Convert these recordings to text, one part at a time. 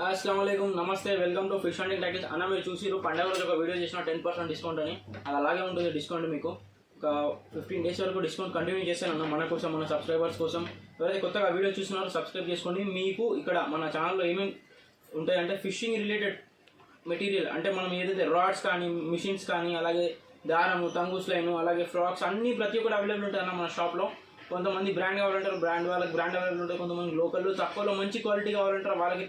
అస్సలం నమస్తే welcome to fish and package అన్న మీరు చూసిరు పండగ రోజు ఒక వీడియో చేసిన టెన్ పర్సెంట్ డిస్కౌంట్ అని. అది అలాగే ఉంటుంది డిస్కౌంట్ మీకు. ఒక ఫిఫ్టీన్ డేస్ వరకు డిస్కౌంట్ కంటిన్యూ చేస్తాను మన కోసం మన సబ్స్క్రైబర్స్ కోసం. ఎవరైతే కొత్తగా వీడియో చూస్తున్నారో సబ్స్క్రైబ్ చేసుకోండి. మీకు ఇక్కడ మన ఛానల్లో ఏమేమి ఉంటాయంటే ఫిషింగ్ రిలేటెడ్ మెటీరియల్ అంటే మనం ఏదైతే రాడ్స్ కానీ మిషన్స్ కానీ అలాగే దారము తంగూస్ లైన్ అలాగే ఫ్రాక్స్ అన్ని ప్రతి ఒక్కటి అవైలబుల్ ఉంటాయి అన్న మన షాప్లో కొంతమంది బ్రాండ్ కావాలంటారు బ్రాండ్ వాళ్ళకి బ్రాండ్ అవైలబుల్ ఉంటాయి. కొంతమంది లోకల్లో తక్కువలో మంచి క్వాలిటీ కావాలంటారు వాళ్ళకి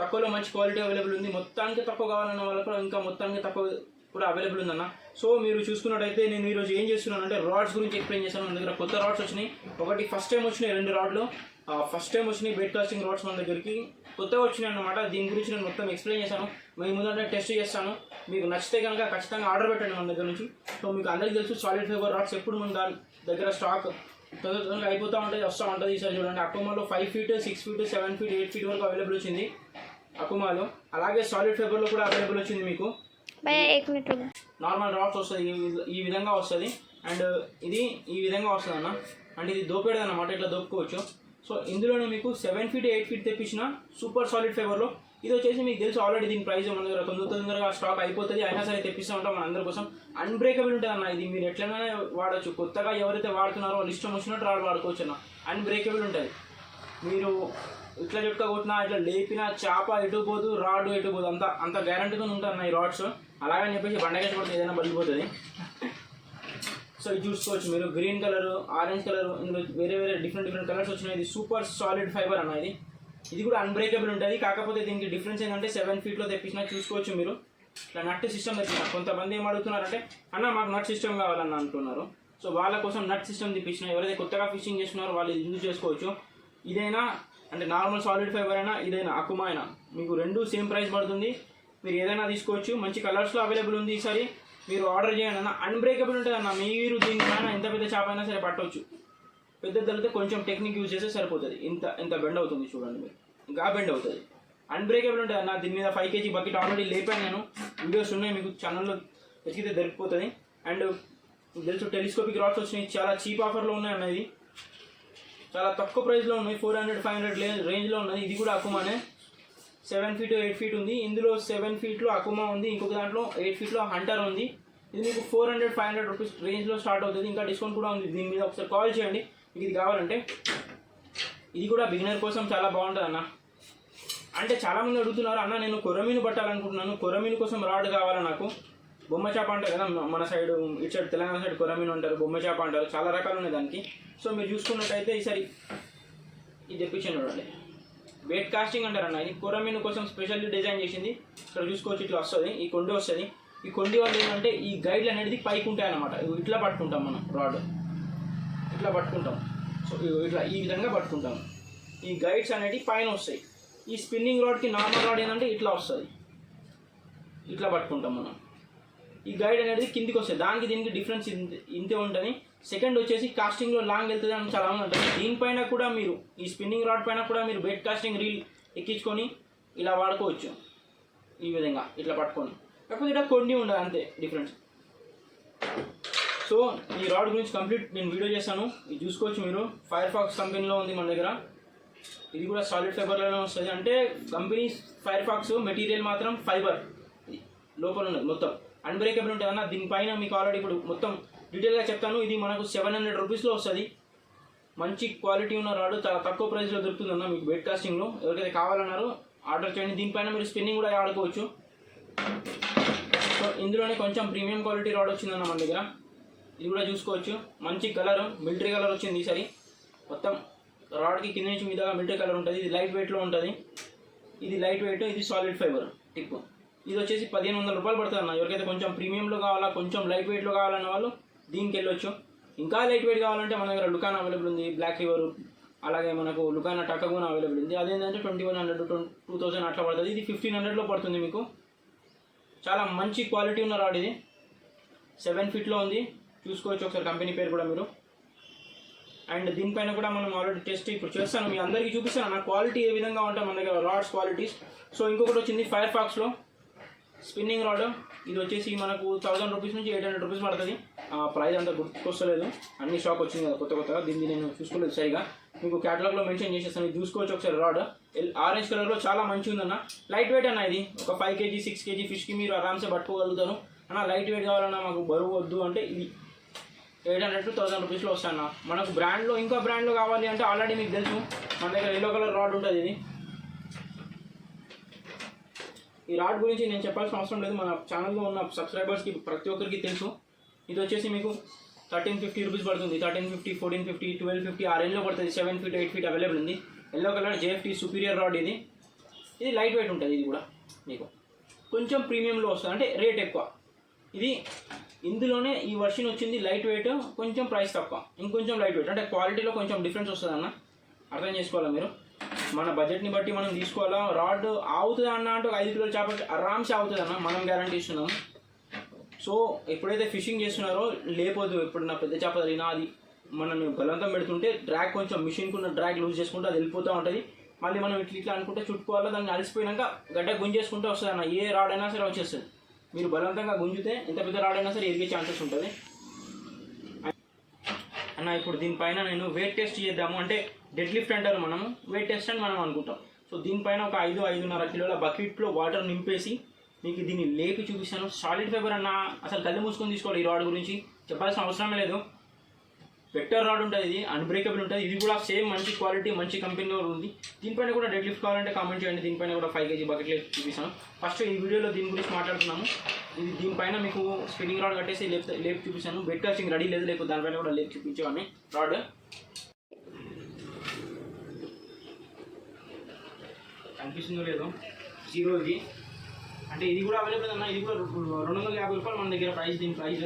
తక్కువలో మంచి క్వాలిటీ అవైలబుల్ ఉంది. మొత్తానికి తక్కువ కావాలన్న వాళ్ళకు ఇంకా మొత్తానికి తక్కువ కూడా అవైలబుల్ ఉందన్న. సో మీరు చూసుకున్నట్టయితే నేను ఈరోజు ఏం చేస్తున్నాను అంటే రాడ్స్ గురించి ఎక్స్ప్లెయిన్ చేశాను. మన దగ్గర కొత్త రాడ్స్ వచ్చినాయి. ఒకటి ఫస్ట్ టైం వచ్చినాయి రెండు రాడ్లు ఫస్ట్ టైం వచ్చినాయి బెడ్ కాస్టింగ్ రాడ్స్ మన దగ్గరికి. కొత్తగా వచ్చినాయి అనమాట దీని గురించి నేను మొత్తం ఎక్స్ప్లెయిన్ చేశాను. మీ ముందంటే టెస్ట్ చేస్తాను. మీకు నచ్చితే కనుక ఖచ్చితంగా ఆర్డర్ పెట్టండి మన దగ్గర నుంచి. సో మీకు అందరికీ తెలుసు సాలిడ్ ఫైబర్ రాడ్స్ ఎప్పుడు మన దాని దగ్గర స్టాక్ తొందర తొందరగా అయిపోతూ ఉంటుంది వస్తూ ఉంటుంది ఈసారి చూడండి. అక్టోబర్లో five feet six feet seven feet eight feet వరకు అవైలబుల్ వచ్చింది. అకుమాలు. అలాగే సాలిడ్ ఫైబర్లో కూడా అవైలబుల్ వచ్చింది మీకు. నార్మల్ రాడ్స్ వస్తుంది ఈ విధంగా వస్తుంది. అండ్ ఇది ఈ విధంగా వస్తుంది అన్న అంటే ఇది దోపేడదు అనమాట ఇట్లా దోపుకోవచ్చు సో ఇందులోనే మీకు సెవెన్ ఫీట్ ఎయిట్ ఫీట్ తెప్పించిన సూపర్ సాలిడ్ ఫేవర్లో ఇది వచ్చేసి మీకు తెలుసు ఆల్రెడీ దీని ప్రైస్ మన దగ్గర తొందర తొందరగా స్టాక్ అయిపోతుంది. అయినా సరే తెప్పిస్తూ ఉంటాం మన అందరి కోసం. అన్బ్రేకబుల్ ఉంటుంది అన్న ఇది మీరు ఎట్లనే వాడచ్చు. కొత్తగా ఎవరైతే వాడుతున్నారో వాళ్ళు ఇష్టం వచ్చినట్టు వాడుకోవచ్చు అన్న అన్బ్రేకబుల్ ఉంటుంది. మీరు ఇట్లా చెట్క కొట్టినా ఇట్లా లేపినా చేప ఎటు పోదు రాడ్ ఎటు పోదు అంత అంత గ్యారంటీతో ఉంటాయి అన్న ఈ రాడ్స్ అలాగని చెప్పేసి బండకేసి కొడితే ఏదైనా పడిపోతుంది సో ఇది చూసుకోవచ్చు మీరు. గ్రీన్ కలర్ ఆరెంజ్ కలర్ ఇందులో వేరే వేరే డిఫరెంట్ డిఫరెంట్ కలర్స్ వచ్చినాయి. ఇది సూపర్ సాలిడ్ ఫైబర్ అన్న ఇది. ఇది కూడా అన్బ్రేకబుల్ ఉంటుంది. కాకపోతే దీనికి డిఫరెన్స్ ఏంటంటే సెవెన్ ఫీట్లో తెప్పించినా చూసుకోవచ్చు మీరు. ఇట్లా నట్ సిస్టమ్ తెప్పించిన కొంతమంది ఏం అడుగుతున్నారంటే అన్న మాకు నట్ సిస్టమ్ కావాలన్న అంటున్నారు. సో వాళ్ళ కోసం నట్ సిస్టమ్ తెప్పించిన ఎవరైతే కొత్తగా ఫిషింగ్ చేస్తున్నారో వాళ్ళు ఇది యూజ్ చేసుకోవచ్చు. ఇదైనా అంటే నార్మల్ సాలిడ్ ఫైబర్ అయినా ఇదైనా అకుమా అయినా. మీకు రెండు సేమ్ ప్రైస్ పడుతుంది. మీరు ఏదైనా తీసుకోవచ్చు. మంచి కలర్స్లో అవైలబుల్ ఉంది ఈసారి. మీరు ఆర్డర్ చేయండి అన్న. అన్బ్రేకబుల్ ఉంటుంది అన్న. మీరు దీనిపైన ఎంత పెద్ద చేప అయినా సరే పట్టవచ్చు. పెద్ద తెలితే కొంచెం టెక్నిక్ యూజ్ చేస్తే సరిపోతుంది. ఇంత ఇంత బెండ్ అవుతుంది చూడండి మీరు. ఇంకా బెండ్ అవుతుంది. అన్బ్రేకబుల్ ఉంటుంది అన్న. దీని మీద ఫైవ్ కేజీ బకెట్ ఆల్రెడీ లేపాను నేను. వీడియోస్ ఉన్నాయి మీకు ఛానల్లో వెతికితే దొరికిపోతుంది. అండ్ తెలుసు టెలిస్కోపిక్ రాడ్స్ వచ్చినాయి. చాలా చీప్ ఆఫర్లో ఉన్నాయి అన్నది చాలా తక్కువ ప్రైస్లో ఉన్నాయి. ఫోర్ హండ్రెడ్ ఫైవ్ హండ్రెడ్ రేంజ్లో ఉన్నది. ఇది కూడా అకుమానే. సెవెన్ ఫీట్ ఎయిట్ ఫీట్ ఉంది. ఇందులో సెవెన్ ఫీట్లో అకుమా ఉంది. ఇంకొక దాంట్లో ఎయిట్ ఫీట్లో హంటర్ ఉంది. ఇది మీకు four hundred five hundred rupees రేంజ్లో స్టార్ట్ అవుతుంది. ఇంకా డిస్కౌంట్ కూడా ఉంది. దీని మీద ఒకసారి కాల్ చేయండి. మీకు ఇది కావాలంటే. ఇది కూడా బిగినర్ కోసం చాలా బాగుంటుంది అన్న. అంటే చాలామంది అడుగుతున్నారు అన్న నేను కొరమీను పట్టాలనుకుంటున్నాను. కొర్రమీను కోసం రాడ్ కావాలి నాకు? బొమ్మ చేప అంటారు కదా మన సైడ్ ఇటు సైడ్ తెలంగాణ సైడ్ కొరమీన్ అంటారు బొమ్మ చేప అంటారు చాలా రకాలు ఉన్నాయి దానికి. సో మీరు చూసుకున్నట్టయితే ఈసారి ఇది తెప్పించండి చూడండి. వెయిట్ కాస్టింగ్ అంటారు అన్న ఇది కొరమీను కోసం స్పెషల్లీ డిజైన్ చేసింది. ఇక్కడ చూసుకోవచ్చు ఇట్లా వస్తుంది ఈ కొండి వస్తుంది. ఈ కొండి వల్ల ఏంటంటే ఈ గైడ్లు అనేది పైకి ఉంటాయి అన్నమాట. ఇట్లా పట్టుకుంటాం మనం రాడ్ ఇట్లా పట్టుకుంటాం. సో ఇగో ఇట్లా ఈ విధంగా పట్టుకుంటాం. ఈ గైడ్స్ అనేటివి పైన వస్తాయి. ఈ స్పిన్నింగ్ రాడ్కి నార్మల్ రాడ్ ఏంటంటే ఇట్లా వస్తుంది. ఇట్లా పట్టుకుంటాం మనం. ఈ గైడ్ అనేది కిందికి వస్తుంది. దానికి దీనికి డిఫరెన్స్ ఇంత- ఇంతే ఉంటుంది. సెకండ్ వచ్చేసి కాస్టింగ్లో లాంగ్ వెళ్తుంది అని చాలా మంది ఉంటుంది దీనిపైన కూడా మీరు ఈ స్పిన్నింగ్ రాడ్ పైన కూడా మీరు బెడ్ కాస్టింగ్ రీల్ ఎక్కించుకొని ఇలా వాడుకోవచ్చు. ఈ విధంగా ఇట్లా పట్టుకొని. కాకపోతే ఇక్కడ కొన్ని ఉండదు అంతే డిఫరెన్స్ సో ఈ రాడ్ గురించి కంప్లీట్ నేను వీడియో చేశాను. ఇది చూసుకోవచ్చు మీరు. ఫైర్ ఫాక్స్ కంపెనీలో ఉంది మన దగ్గర. ఇది కూడా సాలిడ్ ఫైబర్లోనే వస్తుంది. అంటే కంపెనీ ఫైర్ ఫాక్స్ మెటీరియల్ మాత్రం ఫైబర్ లోపల ఉన్నది మొత్తం. అన్బ్రేకబుల్ ఉంటుంది అన్న దీనిపైన మీకు ఆల్రెడీ ఇప్పుడు మొత్తం డీటెయిల్గా చెప్తాను. ఇది మనకు సెవెన్ హండ్రెడ్ రూపీస్లో వస్తుంది. మంచి క్వాలిటీ ఉన్న రాడు తక్కువ ప్రైస్లో దొరుకుతుంది అన్న మీకు వెయిట్ కాస్టింగ్లో ఎవరికైతే కావాలన్నారో ఆర్డర్ చేయండి. దీనిపైన మీరు స్పిన్నింగ్ కూడా ఆడుకోవచ్చు సో ఇందులోనే కొంచెం ప్రీమియం క్వాలిటీ రాడ్ వచ్చిందన్న మన దగ్గర. ఇది కూడా చూసుకోవచ్చు. మంచి కలర్ మిలిటరీ కలర్ వచ్చింది ఈసారి మొత్తం రాడ్కి కింద నుంచి మీదగా మిలిటరీ కలర్ ఉంటుంది. ఇది లైట్ వెయిట్లో ఉంటుంది. ఇది లైట్ వెయిట్ ఇది సాలిడ్ ఫైబర్ టిప్పు ఇది వచ్చేసి పదిహేను వందల రూపాయలు పడుతుంది అన్న. ఎవరికైతే కొంచెం ప్రీమియంలో కావాలా కొంచెం లైట్ వెయిట్లో కావాలన్న వాళ్ళు దీనికి వెళ్ళొచ్చు. ఇంకా లైట్ వెయిట్ కావాలంటే మన దగ్గర లుకాన్ అవైలబుల్ ఉంది బ్లాక్ రివర్ అలాగే మనకు లుకానా టకగున అవైలబుల్ ఉంది. అదేంటంటే twenty one hundred two thousand అట్లా పడుతుంది. ఇది ఫిఫ్టీన్ హండ్రెడ్లో పడుతుంది మీకు. చాలా మంచి క్వాలిటీ ఉన్న రాడ్ ఇది. సెవెన్ ఫీట్లో ఉంది. చూసుకోవచ్చు ఒకసారి కంపెనీ పేరు కూడా మీరు. అండ్ దీనిపైన కూడా మనం ఆల్రెడీ టెస్ట్ ఇప్పుడు చేస్తాను. మీ అందరికీ చూపిస్తాను. నా క్వాలిటీ ఏ విధంగా ఉంటాయి మన దగ్గర రాడ్స్ క్వాలిటీస్ సో ఇంకొకటి వచ్చింది ఫైర్ ఫాక్స్లో స్పిన్నింగ్ రాడ్ ఇది వచ్చేసి మనకు థౌసండ్ రూపీస్ నుంచి ఎయిట్ హండ్రెడ్ రూపీస్ పడుతుంది. ఆ ప్రైస్ అంతా గుర్తుకొస్తలేదు. అన్ని షాక్ వచ్చింది కదా కొత్త కొత్తగా. దీన్ని నేను చూసుకోలేదు సరిగా. మీకు క్యాటలాగ్లో మెన్షన్ చేసేస్తాను. ఇది చూసుకోవచ్చు ఒకసారి రాడ్. ఆరెంజ్ కలర్లో చాలా మంచిగా ఉందన్న. లైట్ వెయిట్ అన్న ఇది. ఒక ఫైవ్ కేజీ సిక్స్ కేజీ ఫిష్కి మీరు ఆరామ్సే పట్టుకోగలుగుతారు. అన్న లైట్ వెయిట్ కావాలన్నా మాకు బరువు వద్దు అంటే ఇది ఎయిట్ హండ్రెడ్ టు థౌసండ్ రూపీస్లో వస్తాయన్న. మనకు బ్రాండ్లో ఇంకా బ్రాండ్లో కావాలి అంటే ఆల్రెడీ మీకు తెలుసు. మన దగ్గర ఎల్లో కలర్ రాడ్ ఉంటుంది ఇది. ఈ రాడ్ గురించి నేను చెప్పాల్సిన అవసరం లేదు. మన ఛానల్లో ఉన్న సబ్స్క్రైబర్స్కి ప్రతి ఒక్కరికి తెలుసు. ఇది వచ్చేసి మీకు థర్టీన్ ఫిఫ్టీ రూపీస్ పడుతుంది. Thirteen fifty fourteen fifty twelve fifty ఆ రేంజ్లో పడుతుంది. Seven feet eight feet available ఉంది. Yellow colour JFT superior rod ఇది. ఇది లైట్ వెయిట్ ఉంటుంది ఇది కూడా మీకు. కొంచెం ప్రీమియంలో వస్తుంది. అంటే రేట్ ఎక్కువ. ఇది ఇందులోనే ఈ వర్షన్ వచ్చింది లైట్ వెయిట్ కొంచెం ప్రైస్ తక్కువ. ఇంకొంచెం లైట్ వెయిట్. అంటే క్వాలిటీలో కొంచెం డిఫరెన్స్ వస్తుంది అన్న అర్థం చేసుకోవాలా మీరు? మన బడ్జెట్ని బట్టి మనం తీసుకోవాలా? రాడ్ ఆగుతుంది అన్న అంటే ఐదు కిలోల చేప ఆరామ్సే అవుతుంది అన్న మనం గ్యారంటీ ఇస్తున్నాం. సో ఎప్పుడైతే ఫిషింగ్ చేస్తున్నారో లేపోదు నా పెద్ద చేప తగినా అది మనం బలవంతం పెడుతుంటే డ్రాగ్ కొంచెం మిషన్కి ఉన్న డ్రాగ్ లూజ్ చేసుకుంటే అది వెళ్ళిపోతూ ఉంటుంది. మళ్ళీ మనం ఇట్లా ఇట్లా అనుకుంటే చుట్టుకోవాలా? దాన్ని అలసిపోయినాక గడ్డ గుంజేసుకుంటే వస్తుంది అన్న. ఏ రాడ్ అయినా సరే వచ్చేస్తుంది. మీరు బలవంతంగా గుంజితే ఎంత పెద్ద రాడ్ అయినా సరే ఎరిగే ఛాన్సెస్ ఉంటుంది. అన్న ఇప్పుడు దీనిపైన నేను వెయిట్ టెస్ట్ చేద్దాము. అంటే డెడ్ లిఫ్ట్ అంటారు మనము వెయిట్ టెస్ట్ అని మనం అనుకుంటాం. సో దీనిపైన ఒక ఐదు ఐదున్నర కిలోల బకెట్లో వాటర్ నింపేసి మీకు దీన్ని లేపి చూపిస్తాను. సాలిడ్ ఫైబర్ అన్న అసలు కళ్ళు మూసుకొని తీసుకోవాలి ఈ రాడ్ గురించి. చెప్పాల్సిన అవసరమే లేదు. వెక్టర్ రాడ్ ఉంటుంది ఇది అన్బ్రేకబుల్ ఉంటుంది. ఇది కూడా సేమ్ మంచి క్వాలిటీ మంచి కంపెనీలో ఉంది. దీనిపైన కూడా డెడ్ లిఫ్ట్ కావాలంటే కామెంట్ చేయండి. దీనిపైన కూడా ఫైవ్ కేజీ బకెట్ బకెట్లు చూపిస్తాను. ఫస్ట్ ఈ వీడియోలో దీని గురించి మాట్లాడుతున్నాము. ఇది దీనిపైన మీకు స్పిన్నింగ్ రాడ్ కట్టేసి లేపు లేపు చూపిస్తాను. బెడ్ కాస్టింగ్ రెడీ లేదు లేకపోతే దానిపైన కూడా లేపు చూపించేవాడిని రాడ్ కనిపిస్తుందో లేదో. జీరో ఇది. అంటే ఇది కూడా అవైలబుల్ అన్న ఇది కూడా రెండు వందల యాభై రూపాయలు మన దగ్గర ప్రైస్ దీని ప్రైస్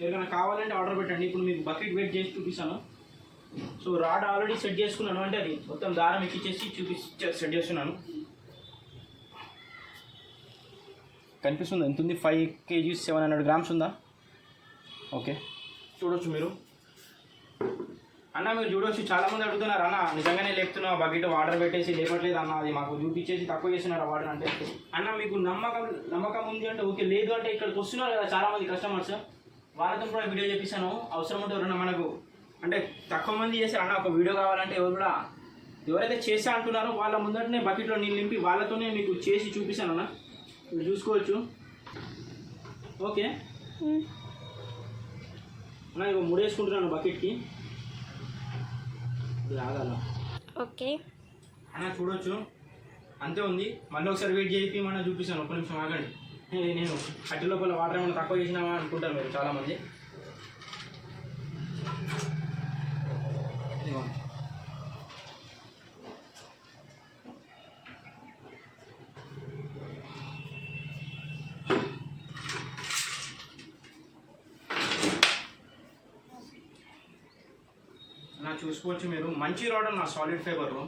ఎవరికైనా కావాలంటే ఆర్డర్ పెట్టండి. ఇప్పుడు మీకు బకెట్ వెయిట్ చేసి చూపిస్తాను. సో రాడ్ ఆల్రెడీ సెట్ చేసుకున్నాను. అంటే అది మొత్తం దారం ఎక్కిచ్చేసి చూపి సెట్ చేస్తున్నాను. కనిపిస్తుంది. ఎంత ఉంది? Five kgs seven hundred grams ఉందా? ఓకే చూడొచ్చు మీరు. అన్న మీరు చూడొచ్చు చాలా మంది అడుగుతున్నారు అన్న నిజంగానే లేపుతున్నా బకెట్ వాటర్ పెట్టేసి లేపట్లేదు అన్న అది మాకు చూపించేసి తక్కువ చేస్తున్నారు వాటర్ అంటే. అన్న మీకు నమ్మకం నమ్మకం ఉంది అంటే ఓకే లేదు అంటే ఇక్కడికి వస్తున్నారు కదా చాలా మంది కస్టమర్స్ వాళ్ళతో కూడా వీడియో చేపిస్తాను అవసరం ఉంటే ఎవరైనా మనకు అంటే తక్కువ మంది చేశారు అన్న ఒక వీడియో కావాలంటే ఎవరు కూడా ఎవరైతే చేసా అంటున్నారో వాళ్ళ ముందటనే బకెట్లో నీళ్ళు నింపి వాళ్ళతోనే మీకు చేసి చూపిస్తాను అన్న. మీరు చూసుకోవచ్చు. ఓకే? అన్న ఇక ముడేసుకుంటున్నాను బకెట్కి. ఓకే. అన్న చూడొచ్చు. అంతే ఉంది. మళ్ళీ ఒకసారి వెయిట్ చేసి మనం చూపిస్తాను. ఒక్క నిమిషం ఆగండి. నేను అట్టి లోపల వాటర్ ఏమైనా తక్కువ చేసినామా అనుకుంటారు మీరు చాలామంది ఇదిగోండి. నా చూసుకోవచ్చు మీరు. మంచి రాడ్ నా సాలిడ్ ఫైబర్లో